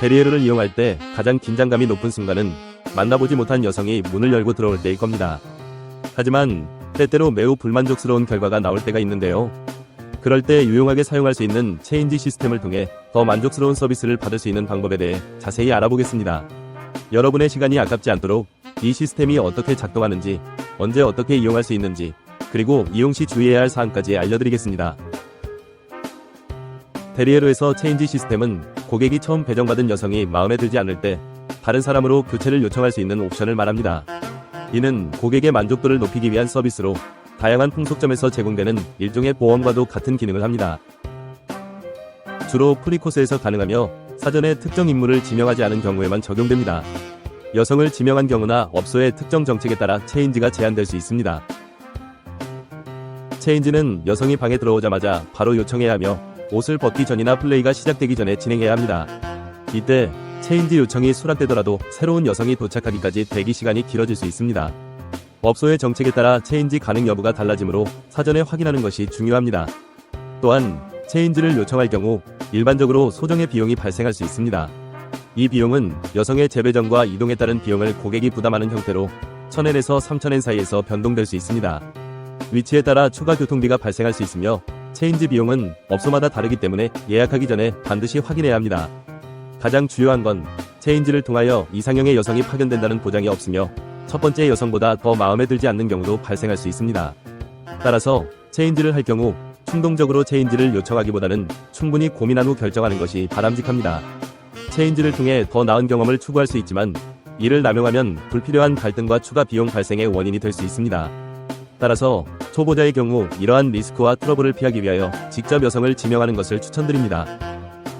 베리에르를 이용할 때 가장 긴장감이 높은 순간은 만나보지 못한 여성이 문을 열고 들어올 때일 겁니다. 하지만 때때로 매우 불만족스러운 결과가 나올 때가 있는데요. 그럴 때 유용하게 사용할 수 있는 체인지 시스템을 통해 더 만족스러운 서비스를 받을 수 있는 방법에 대해 자세히 알아보겠습니다. 여러분의 시간이 아깝지 않도록 이 시스템이 어떻게 작동하는지, 언제 어떻게 이용할 수 있는지, 그리고 이용 시 주의해야 할 사항까지 알려드리겠습니다. 데리에로에서 체인지 시스템은 고객이 처음 배정받은 여성이 마음에 들지 않을 때 다른 사람으로 교체를 요청할 수 있는 옵션을 말합니다. 이는 고객의 만족도를 높이기 위한 서비스로 다양한 풍속점에서 제공되는 일종의 보험과도 같은 기능을 합니다. 주로 프리코스에서 가능하며 사전에 특정 인물을 지명하지 않은 경우에만 적용됩니다. 여성을 지명한 경우나 업소의 특정 정책에 따라 체인지가 제한될 수 있습니다. 체인지는 여성이 방에 들어오자마자 바로 요청해야 하며 옷을 벗기 전이나 플레이가 시작되기 전에 진행해야 합니다. 이때 체인지 요청이 수락되더라도 새로운 여성이 도착하기까지 대기 시간이 길어질 수 있습니다. 업소의 정책에 따라 체인지 가능 여부가 달라지므로 사전에 확인하는 것이 중요합니다. 또한 체인지를 요청할 경우 일반적으로 소정의 비용이 발생할 수 있습니다. 이 비용은 여성의 재배정과 이동에 따른 비용을 고객이 부담하는 형태로 1000엔에서 3000엔 사이에서 변동될 수 있습니다. 위치에 따라 추가 교통비가 발생할 수 있으며 체인지 비용은 업소마다 다르기 때문에 예약하기 전에 반드시 확인해야 합니다. 가장 주요한 건 체인지를 통하여 이상형의 여성이 파견된다는 보장이 없으며 첫 번째 여성보다 더 마음에 들지 않는 경우도 발생할 수 있습니다. 따라서 체인지를 할 경우 충동적으로 체인지를 요청하기보다는 충분히 고민한 후 결정하는 것이 바람직합니다. 체인지를 통해 더 나은 경험을 추구할 수 있지만 이를 남용하면 불필요한 갈등과 추가 비용 발생의 원인이 될 수 있습니다. 따라서 초보자의 경우 이러한 리스크와 트러블을 피하기 위하여 직접 여성을 지명하는 것을 추천드립니다.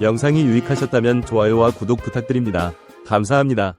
영상이 유익하셨다면 좋아요와 구독 부탁드립니다. 감사합니다.